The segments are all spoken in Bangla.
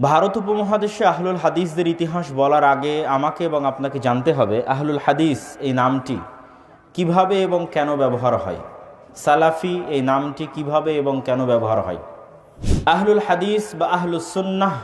ভারত উপমহাদেশে আহলুল হাদিসদের ইতিহাস বলার আগে আমাকে এবং আপনাকে জানতে হবে, আহলুল হাদিস এই নামটি কীভাবে এবং কেন ব্যবহার হয়? সালাফি এই নামটি কীভাবে এবং কেন ব্যবহার হয়? আহলুল হাদিস বা আহলুস সুন্নাহ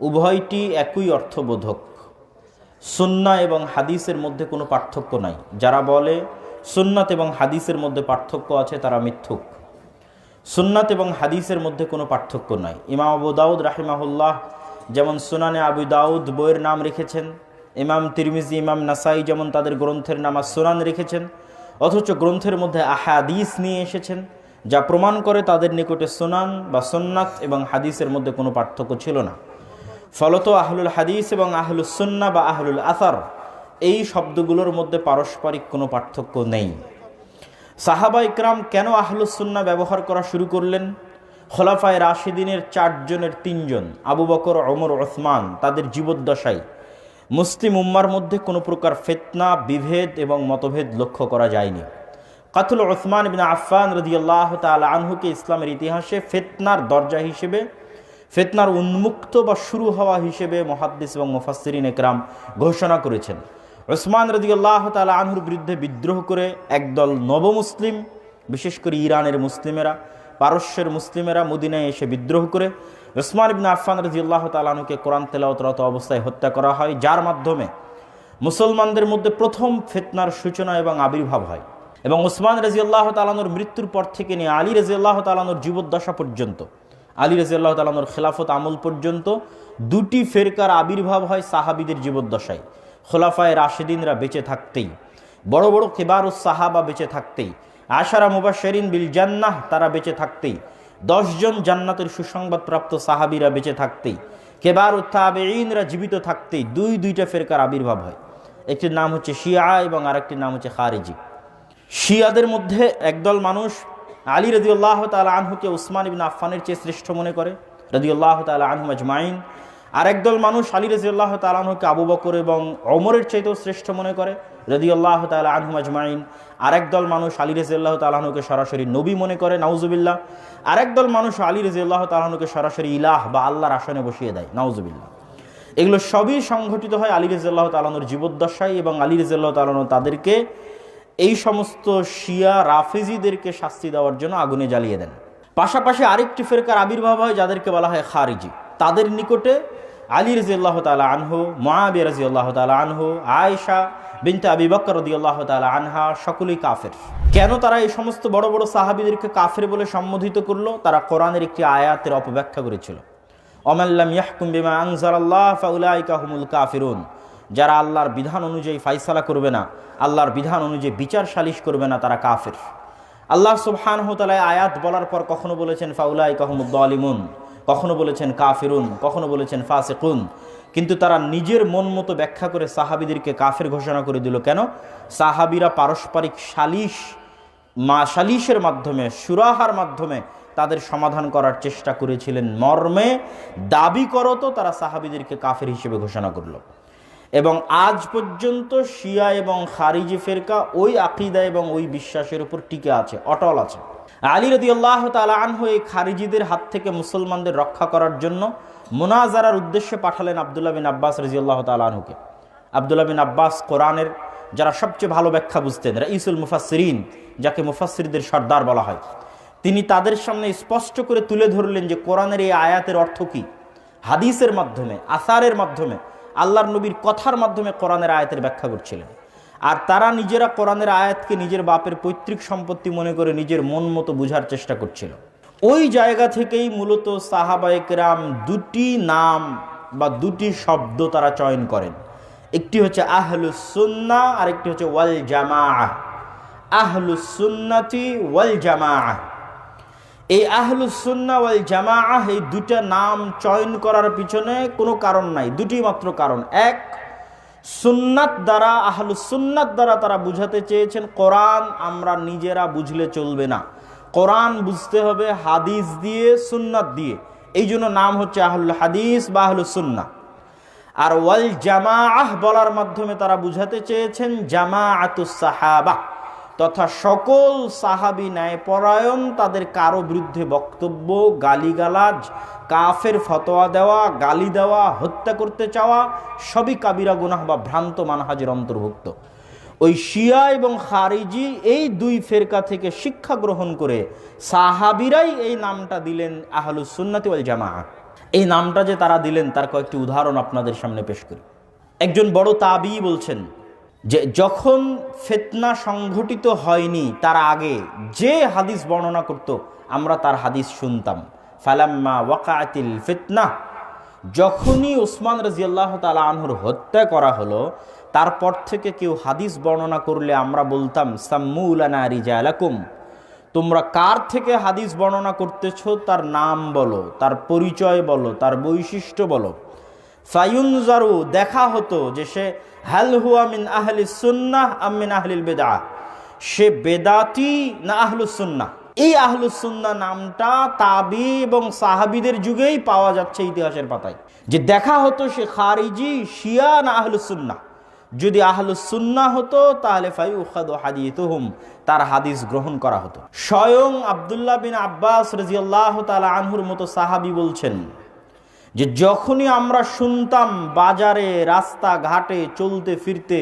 উভয়টি একই অর্থবোধক। সুন্না এবং হাদিসের মধ্যে কোনো পার্থক্য নাই। যারা বলে সুন্নাত এবং হাদিসের মধ্যে পার্থক্য আছে, তারা মিথ্যুক। সুন্নাত এবং হাদিসের মধ্যে কোনো পার্থক্য নয় ইমাম আবু দাউদ রাহিমাহুল্লাহ যেমন সুনানে আবু দাউদ বইয়ের নাম রেখেছেন, ইমাম তিরমিজি, ইমাম নাসাই যেমন তাদের গ্রন্থের নাম সুনান রেখেছেন, অথচ গ্রন্থের মধ্যে আহাদিস নিয়ে এসেছেন, যা প্রমাণ করে তাদের নিকটে সুনান বা সুন্নাত এবং হাদিসের মধ্যে কোনো পার্থক্য ছিল না। ফলত আহলুল হাদিস এবং আহলুস সুন্না বা আহলুল আসার এই শব্দগুলোর মধ্যে পারস্পরিক কোনো পার্থক্য নেই। সাহাবা ইকরাম কেন আহলুসুন্না ব্যবহার করা শুরু করলেন? খোলাফায় রাশিদিনের চারজনের তিনজন, আবু বকর অমর ওসমান, তাদের জীবদ্দশায়। মুসলিম উম্মার মধ্যে কোনো প্রকার ফেতনা, বিভেদ এবং মতভেদ লক্ষ্য করা যায়নি। কাতুল ওসমান বিন আফান রদিয়াল্লাহ তাল আনহুকে ইসলামের ইতিহাসে ফেতনার দরজা হিসেবে, ফেতনার উন্মুক্ত বা শুরু হওয়া হিসেবে মহাদ্দিস এবং মুফাসসিরিন একরাম ঘোষণা করেছেন। ওসমান রদিউল্লাহ তালা আনহুর বিরুদ্ধে বিদ্রোহ করে একদল নবমুসলিম, বিশেষ করে ইরানের মুসলিমেরা, পারস্যের মুসলিমেরা মদিনায় এসে বিদ্রোহ করে ওসমান ইবিন আফান রদিউল্লাহ তালানুকে কোরআন তেলাওতরত অবস্থায় হত্যা করা হয়, যার মাধ্যমে মুসলমানদের মধ্যে প্রথম ফেতনার সূচনা এবং আবির্ভাব হয়। এবং ওসমান রাজিউল্লাহ তালানোর মৃত্যুর পর থেকে নিয়ে আলী রাজিউল্লাহ তালানোর জীবদ্দশা পর্যন্ত, আলী রাজিউল্লাহ তালানোর খেলাফত আমল পর্যন্ত দুটি ফেরকার আবির্ভাব হয় সাহাবিদের জীবদ্দশায়। খোলাফায় রাশেদিনরা বেঁচে থাকতেই, বড় বড় কেবার সাহাবা বেঁচে থাকতেই, আশারা মুবাশরিন বিল জান্নাহ তারা বেঁচে থাকতেই দশজন জান্নাতের সুসংবাদপ্রাপ্ত সাহাবিরা বেঁচে থাকতেই কেবার উত্তাবেইনরা জীবিত থাকতেই দুই দুইটা ফেরকার আবির্ভাব হয়। একটির নাম হচ্ছে শিয়া এবং আরেকটির নাম হচ্ছে খারেজি। শিয়াদের মধ্যে একদল মানুষ আলী রদিউল্লাহ তালা আনহুকে উসমান ইবিন আফফানের চেয়ে শ্রেষ্ঠ মনে করে রদিউল্লাহ তালা আনহু আজমাইন আর একদল মানুষ আলী রাজিউল্লাহ তালাহুকে আবু বকর এবং অমরের চাইতেও শ্রেষ্ঠ মনে করে রদিউল্লাহ তালা আনহু আজমাইন। আর একদল মানুষ আলী রাজিউল্লাহ তালাহুকে সরাসরি নবী মনে করে, নাউজুবিল্লাহ। আর একদল মানুষ আলী রাজিউল্লাহ তালাহুকে সরাসরি ইলাহ বা আল্লাহর আসনে বসিয়ে দেয়, নাউজুবিল্লাহ। এগুলো সবই সংঘটিত হয় আলী রাজিউল্লাহ তালানুর জীবদ্দশায় এবং আলী রাজিউল্লাহ তালানু তাদেরকে এই সমস্ত শিয়া রাফেজিদেরকে শাস্তি দেওয়ার জন্য আগুনে জ্বালিয়ে দেন। পাশাপাশি আরেকটি ফেরকার আবির্ভাব হয় যাদেরকে বলা হয় খারিজি। তাদের নিকটে আলী রাজিউল্লাহ তালা আনহু মহাবি রাজিউল্লাহ তালা আনহু, আয়েশা বিনতে আবি বকর রদিউল্লাহ তালা আনহা সকলেই কাফের। কেন তারা এই সমস্ত বড় বড় সাহাবিদেরকে কাফের বলে সম্বোধিত করল? তারা কোরআনের একটি আয়াতের অপব্যাখ্যা করেছিল। অমাল্লাম ইয়াহকুম বিমা আনজার আল্লাহ ফাউলাইকা হুমুল কাফিরুন। যারা আল্লাহর বিধান অনুযায়ী ফাইসালা করবে না, আল্লাহর বিধান অনুযায়ী বিচার সালিশ করবে না, তারা কাফের। আল্লাহ সুবহানহতালায় আয়াত বলার পর কখনো বলেছেন ফাউলাই কাহমুদ্দালিমুন কখনো বলেছেন কাফিরুন, কখনো বলেছেন ফাসেকুন। কিন্তু তারা নিজের মন মতো ব্যাখ্যা করে সাহাবিদেরকে কাফের ঘোষণা করে দিল কেন? সাহাবিরা পারস্পরিক সালিশ, মা, সালিশের মাধ্যমে, সুরাহার মাধ্যমে তাদের সমাধান করার চেষ্টা করেছিলেন। মর্মে দাবি করতো তারা সাহাবিদেরকে কাফের হিসেবে ঘোষণা করল। এবং আজ পর্যন্ত শিয়া এবং খারিজি ফেরকা ওই আকিদা এবং ওই বিশ্বাসের উপর টিকে আছে, অটল আছে। আলী রদি আল্লাহ তালা আনহু এই খারিজিদের হাত থেকে মুসলমানদের রক্ষা করার জন্য মোনাজারার উদ্দেশ্যে পাঠালেন আবদুল্লাহ বিন আব্বাস রাজি আল্লাহ তালা আনহুকে। আবদুল্লাহ বিন আব্বাস কোরআনের যারা সবচেয়ে ভালো ব্যাখ্যা বুঝতেন, রাইসুল মুফাসরিন যাকে মুফাসরিদের সর্দার বলা হয়, তিনি তাদের সামনে স্পষ্ট করে তুলে ধরলেন যে কোরআনের এই আয়াতের অর্থ কী? হাদিসের মাধ্যমে, আসারের মাধ্যমে, আল্লাহর নবীর কথার মাধ্যমে কোরআনের আয়াতের ব্যাখ্যা করছিলেন। আর তারা নিজেরা কোরআনের আয়াতকে নিজের বাপের পৈতৃক সম্পত্তি মনে করে নিজের মন মতো বোঝার চেষ্টা করছিল। ওই জায়গা থেকেই মূলত সাহাবায়করাম দুটি নাম বা দুটি শব্দ তারা চয়ন করেন। একটি হচ্ছে আহলুসুন্না আর একটি হচ্ছে ওয়াল জামা আহলুসুন্নাতি ওয়াল জামা এই আহলুসুন্না ওয়াল জামা এই দুটা নাম চয়ন করার পিছনে কোনো কারণ নাই, দুটি মাত্র কারণ। এক সুন্নাত দ্বারা আহলুসুন্নাত দ্বারা তারা বুঝাতে চেয়েছেন, কোরআন আমরা নিজেরা বুঝলে চলবে না। কোরআন বুঝতে হবে হাদিস দিয়ে, সুন্নাত দিয়ে। এই জন্য নাম হচ্ছে আহলুল হাদিস বা আহলুসুন্না আর ওয়াল জামা আহ বলার মাধ্যমে তারা বুঝাতে চেয়েছেন জামাআতুস সাহাবা, তথা সকল সাহাবি ন্যায় পরায়ণ তাদের কারও বিরুদ্ধে বক্তব্য, গালিগালাজ কাফের ফতোয়া দেওয়া, গালি দেওয়া, হত্যা করতে চাওয়া, সবই কাবিরা গুনাহ বা ভ্রান্ত মানহাজের অন্তর্ভুক্ত। ওই শিয়া এবং খারিজি এই দুই ফেরকা থেকে শিক্ষা গ্রহণ করে সাহাবিরাই এই নামটা দিলেন আহলুস সুন্নাতি ওয়াল জামা এই নামটা যে তারা দিলেন, তার কয়েকটি উদাহরণ আপনাদের সামনে পেশ করি। একজন বড় তাবি বলছেন যে, যখন ফেতনা সংঘটিত হয়নি তার আগে যে হাদিস বর্ণনা করত, আমরা তার হাদিস শুনতাম। ফালাম্মা ওয়াকাতিল ফিতনা। যখনই ওসমান রাজিয়াল্লাহ তালা আনহুর হত্যা করা হলো, তারপর থেকে কেউ হাদিস বর্ণনা করলে আমরা বলতাম সাম্মুলানা রিজালাকুম। তোমরা কার থেকে হাদিস বর্ণনা করতেছো? তার নাম বলো, তার পরিচয় বলো, তার বৈশিষ্ট্য বলো। ফায়ুনজারু, দেখা হতো যে সে, হাল হুয়া মিন আহলি সুন্নাহ আমিন আহলিল বেদা সে বেদাতি না আহলুসুন্না এই আহলুসুন্না নামটা তাবি এবং সাহাবিদের যুগেই পাওয়া যাচ্ছে ইতিহাসের পাতায়। যে দেখা হতো সে খারিজি, শিয়া না আহলুসুন্না। যদি আহলুসুন্না হতো, তাহলে ফাইউখাদ হাদিতুহুম তার হাদিস গ্রহণ করা হতো। স্বয়ং আবদুল্লাহ বিন আব্বাস রাজিয়াল্লাহ তালা আনহুর মতো সাহাবি বলছেন যে যখনই আমরা শুনতাম বাজারে রাস্তা ঘাটে চলতে ফিরতে,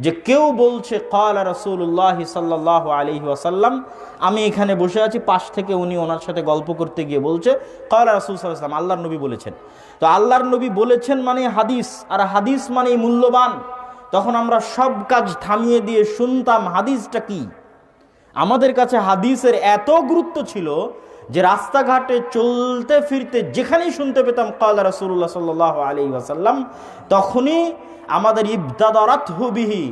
যে কেউ বলছে, কলা রসুল্লাহ সাল্লাহ আলহি ওয়াসাল্লাম, আমি এখানে বসে আছি, পাশ থেকে উনি ওনার সাথে গল্প করতে গিয়ে বলছে, কলা রসুল সাল্লাম আল্লাহর নবী বলেছেন। তো আল্লাহর নবী বলেছেন মানে হাদিস, আর হাদিস মানে মূল্যবান। তখন আমরা সব কাজ থামিয়ে দিয়ে শুনতাম, হাদিসটা কি? আমাদের কাছে হাদিসের এত গুরুত্ব ছিল যে রাস্তাঘাটে চলতে ফিরতে যেখানেই শুনতে পেতাম কালা রসুল্লাহ সাল্লাহ আলি ওয়াসাল্লাম, তখনই আমাদের ইবদাদরাত হুবিহি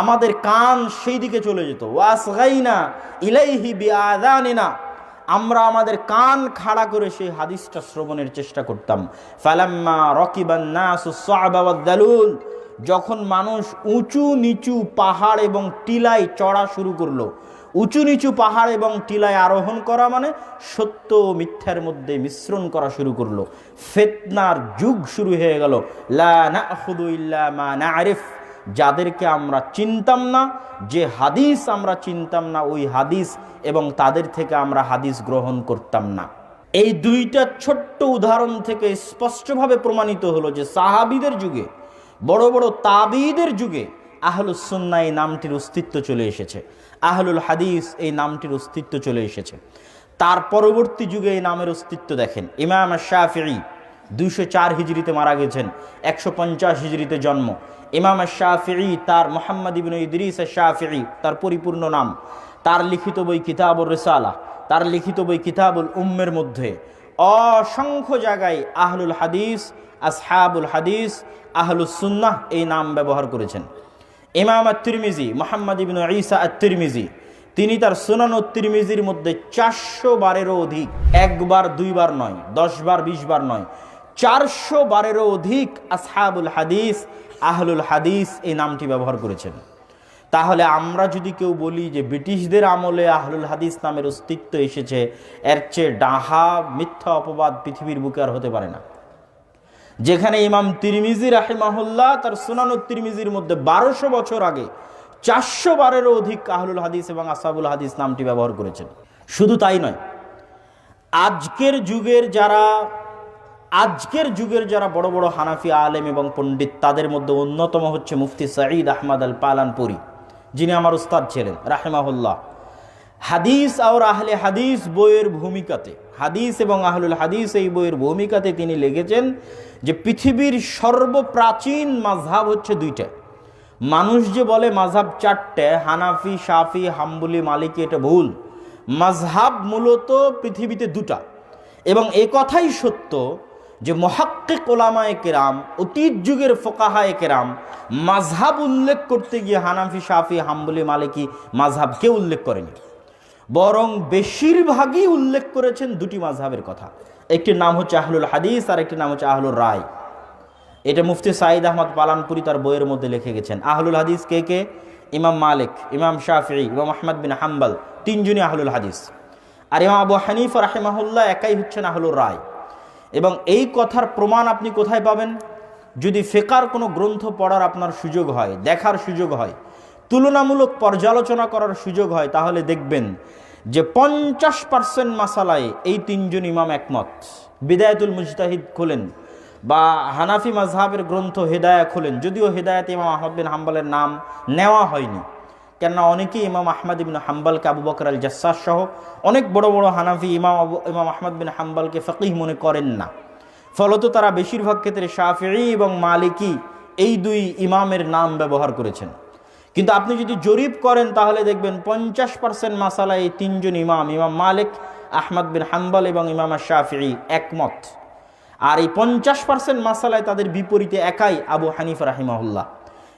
আমাদের কান সেই দিকে চলে যেত। ওয়াসগাইনা ইলাইহি বিআদানিনা আমরা আমাদের কান খাড়া করে সেই হাদিসটা শ্রবণের চেষ্টা করতাম। ফালাম্মা রকিবান নাসু যখন মানুষ উঁচু নিচু পাহাড় এবং টিলায় চড়া শুরু করল উঁচু নিচু পাহাড় এবং টিলায় আরোহণ করা মানে সত্য ও মিথ্যার মধ্যে মিশ্রণ করা শুরু করল। ফেতনার যুগ শুরু হয়ে গেল। লা মা নারিফ। যাদেরকে আমরা চিনতাম না, যে হাদিস আমরা চিনতাম না, ওই হাদিস এবং তাদের থেকে আমরা হাদিস গ্রহণ করতাম না। এই দুইটা ছোট্ট উদাহরণ থেকে স্পষ্টভাবে প্রমাণিত হলো যে সাহাবিদের যুগে, বড় বড় তাবিদের যুগে আহলুসুন্না এই নামটির অস্তিত্ব চলে এসেছে। আহলুল হাদিস এই নামটির অস্তিত্ব চলে এসেছে। তার পরবর্তী যুগে এই নামের অস্তিত্ব দেখেন। ইমাম শাফি দুইশো চার হিজড়িতে মারা গেছেন, একশো পঞ্চাশ হিজড়িতে জন্ম। ইমাম শাফি তার মোহাম্মদ ইবিন ইদরিস শাফি তার পরিপূর্ণ নাম। তার লিখিত বই কিতাবুর রেসালা তার লিখিত বই কিতাবুল উম্মের মধ্যে। অসংখ্য জায়গায় আহলুল হাদিস, আসহাবুল হাদিস, আহলুস সুন্নাহ এই নাম ব্যবহার করেছেন। ইমাম আত্মিরমিজি মোহাম্মদ ইবিন ঈসা আত্মিরমিজি তিনি তার সুনান তিরমিজির মধ্যে চারশো বারেরও অধিক, একবার, দুইবার নয় দশ বার বিশ বার নয়, চারশো বারেরও অধিক আসহাবুল হাদিস, আহলুল হাদিস এই নামটি ব্যবহার করেছেন। তাহলে আমরা যদি কেউ বলি যে ব্রিটিশদের আমলে আহলুল হাদিস নামের অস্তিত্ব এসেছে, এর চেয়ে ডাহা, মিথ্যা অপবাদ পৃথিবীর বুকে আর হতে পারে না। যেখানে ইমাম তিরমিজি রাহিমাহুল্লাহ তার সুনান তিরমিজির মধ্যে বারোশো বছর আগে চারশো বারেরও অধিক কাহলুল হাদিস এবং আসাবুল হাদিস নামটি ব্যবহার করেছেন। শুধু তাই নয়, আজকের যুগের যারা, আজকের যুগের যারা বড় বড় হানাফি আলেম এবং পণ্ডিত, তাদের মধ্যে অন্যতম হচ্ছে মুফতি সাঈদ আহমদ আল পালানপুরি যিনি আমার উস্তাদ ছিলেন, রাহেমাহুল্লাহ। হাদিস আর আহলে হাদিস বইয়ের ভূমিকাতে হাদিস এবং আহলুল হাদিস এই বইয়ের ভূমিকাতে তিনি লিখেছেন যে পৃথিবীর সর্বপ্রাচীন মাঝহাব হচ্ছে দুইটা। মানুষ যে বলে মাঝহাব চারটে, হানাফি সাফি হাম্বুলি, মালিকি, এটা ভুল। মাঝহাব মূলত পৃথিবীতে দুটা। এবং এ কথাই সত্য যে মহাক্কে কোলামায় কেরাম, অতীত যুগের ফোকাহায় কেরাম, মাঝহাব উল্লেখ করতে গিয়ে হানাফি সাফি হাম্বুলি, মালিকি মাঝহাবকে উল্লেখ করেনি। বরং বেশিরভাগই উল্লেখ করেছেন দুটি মাঝহাবের কথা। একটির নাম হচ্ছে আহলুল হাদিস আর একটি নাম হচ্ছে আহলুর রায়। এটা মুফতি সাঈদ আহমদ পালানপুরি তার বইয়ের মধ্যে লিখে গেছেন। আহলুল হাদিস কে কে? ইমাম মালিক, ইমাম শাফি ইমাম আহমদ বিন হাম্বাল, তিনজনই আহলুল হাদিস। আর ইমাম আবু হানিফ রাহেমাহুল্লাহ একাই হচ্ছেন আহলুর রায়। এবং এই কথার প্রমাণ আপনি কোথায় পাবেন? যদি ফেকার কোনো গ্রন্থ পড়ার আপনার সুযোগ হয়, দেখার সুযোগ হয় তুলনামূলক পর্যালোচনা করার সুযোগ হয়, তাহলে দেখবেন যে পঞ্চাশ পার্সেন্ট মাসালায় এই তিনজন ইমাম একমত। বিদায়তুল মুজতাহিদ খোলেন বা হানাফি মাজহাবের গ্রন্থ হেদায়া খোলেন, যদিও হেদায়াত ইমাম আহমদ বিন হাম্বালের নাম নেওয়া হয়নি। কেননা অনেকেই ইমাম আহমদ বিন হাম্বালকে আবু বকর আল জাসাস সহ অনেক বড় বড় হানাফি ইমাম আবু, ইমাম আহমদ বিন হাম্বালকে ফকিহ মনে করেন না। ফলত তারা বেশিরভাগ ক্ষেত্রে শাফি এবং মালিকি এই দুই ইমামের নাম ব্যবহার করেছেন। কিন্তু আপনি যদি জরিপ করেন, তাহলে দেখবেন পঞ্চাশ পার্সেন্ট মাসালা এই তিনজন ইমাম ইমাম মালিক, আহমদ বিন হাম্বাল এবং ইমাম শাফি একমত। আর এই পঞ্চাশ পার্সেন্ট মাসালায় তাদের বিপরীতে একাই আবু হানিফ রাহিমাহুল্লাহ।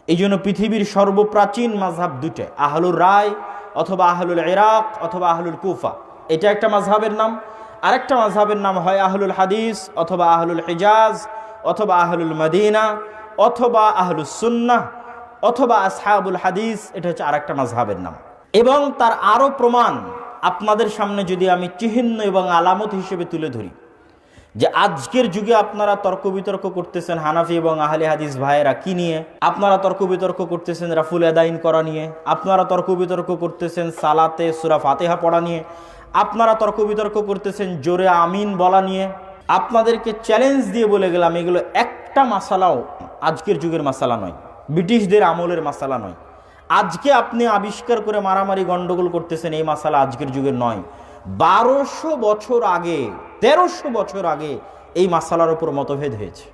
এই জন্য পৃথিবীর সর্বপ্রাচীন মাঝহাব দুটো আহলুর রায় অথবা আহলুল ইরাক অথবা আহলুল কুফা। এটা একটা মাঝহাবের নাম। আরেকটা মাঝহাবের নাম হয় আহলুল হাদিস অথবা আহলুল হিজাজ অথবা আহলুল মদিনা অথবা আহলুস সুন্নাহ। অথবা আসহাবুল হাদিস, এটা হচ্ছে আরেকটা মাঝহাবের নাম। এবং তার আরও প্রমাণ আপনাদের সামনে যদি আমি চিহ্ন এবং আলামত হিসেবে তুলে ধরি, যে আজকের যুগে আপনারা তর্ক বিতর্ক করতেছেন হানাফি এবং আহলে হাদিস ভাইয়েরা কি নিয়ে? আপনারা তর্ক বিতর্ক করতেছেন রাফুল আদাইন করা নিয়ে, আপনারা তর্ক বিতর্ক করতেছেন সালাতে সুরা ফাতেহা পড়া নিয়ে, আপনারা তর্ক বিতর্ক করতেছেন জোরে আমিন বলা নিয়ে। আপনাদেরকে চ্যালেঞ্জ দিয়ে বলে গেলাম, এগুলো একটা মাসালাও আজকের যুগের মাসালা নয়। ব্রিটিশদের আমলের মাসালা নয়। আজকে আপনি আবিষ্কার করে মারামারি গন্ডগোল করতেছেন, এই মাসালা আজকের যুগের নয়। বারোশো বছর আগে, তেরোশো বছর আগে এই মাসালার ওপর মতভেদ হয়েছে।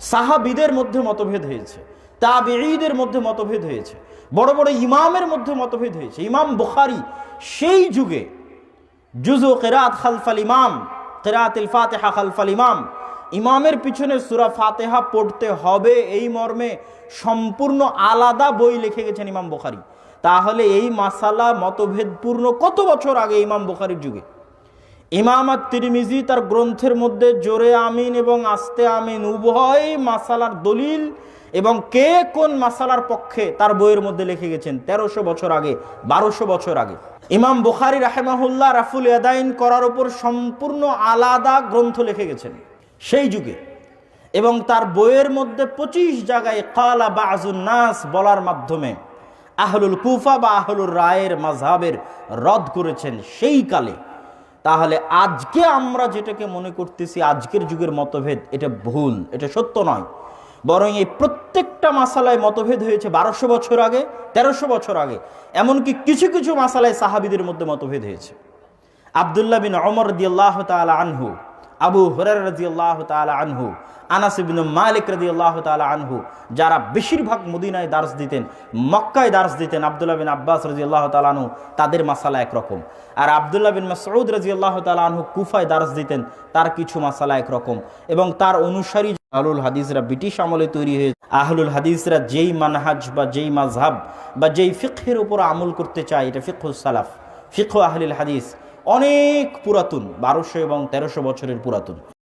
সাহাবিদের মধ্যে মতভেদ হয়েছে, তাবেঈদের মধ্যে মতভেদ হয়েছে, বড় বড় ইমামের মধ্যে মতভেদ হয়েছে। ইমাম বুখারি সেই যুগে জুজো কেরাত খালফাল ইমাম, কেরাতিল ফাতেহা খালফাল ইমাম ইমামের পিছনে সুরা ফাতেহা পড়তে হবে। এই মর্মে সম্পূর্ণ আলাদা বই লিখে গেছেন ইমাম বুখারি। তাহলে এই মাসালা মতভেদপূর্ণ কত বছর আগে ইমাম বুখারির যুগে? ইমাম আর তিরমিজি তার গ্রন্থের মধ্যে জোরে আমিন এবং আস্তে আমিন উভয় মাসালার দলিল এবং কে কোন মাসালার পক্ষে তার বইয়ের মধ্যে লিখে গেছেন তেরোশো বছর আগে, বারোশো বছর আগে। ইমাম বুখারি রাহেমাহুল্লাহ রাফুল এদাইন করার উপর সম্পূর্ণ আলাদা গ্রন্থ লিখে গেছেন। সেই যুগে। এবং তার বইয়ের মধ্যে পঁচিশ জায়গায় কালা বা নাস বলার মাধ্যমে আহলুল কুফা বা আহলুল রায়ের মাঝহাবের রদ করেছেন সেই কালে। তাহলে আজকে আমরা যেটাকে মনে করতেছি আজকের যুগের মতভেদ, এটা ভুল, এটা সত্য নয়। বরং এই প্রত্যেকটা মাসালায় মতভেদ হয়েছে বারোশো বছর আগে, তেরোশো বছর আগে। এমনকি কিছু কিছু মাসালায় সাহাবিদের মধ্যে মতভেদ হয়েছে। আবদুল্লাহ বিন অমর দিয়াল্লাহ তালা আনহু আবু হরার রাজি আল্লাহ তালা আনহু, আনাস ইবিন মালিক রাজি আল্লাহ তালা আনহু, যারা বেশিরভাগ মদিনায় দার্স দিতেন, মক্কায় দার্স দিতেন আবদুল্লাহ বিন আব্বাস রাজি আল্লাহ তালানহু তাদের মাসালা একরকম। আর আবদুল্লাহ বিন মাসউদ রাজি আল্লাহ তালা আনহু কুফায় দার্স দিতেন, তার কিছু মাসালা একরকম। এবং তার অনুসারী আহলুল হাদিসরা ব্রিটিশ আমলে তৈরি হয়ে, আহলুল হাদিসরা যেই মানহাজ বা যেই মাঝহাব বা যেই ফিকহের উপর আমল করতে চায়, এটা ফিকহুল সালাফ, ফিকহ আহলিল হাদিস। অনেক পুরাতন বারোশো এবং তেরোশো বছরের পুরাতন।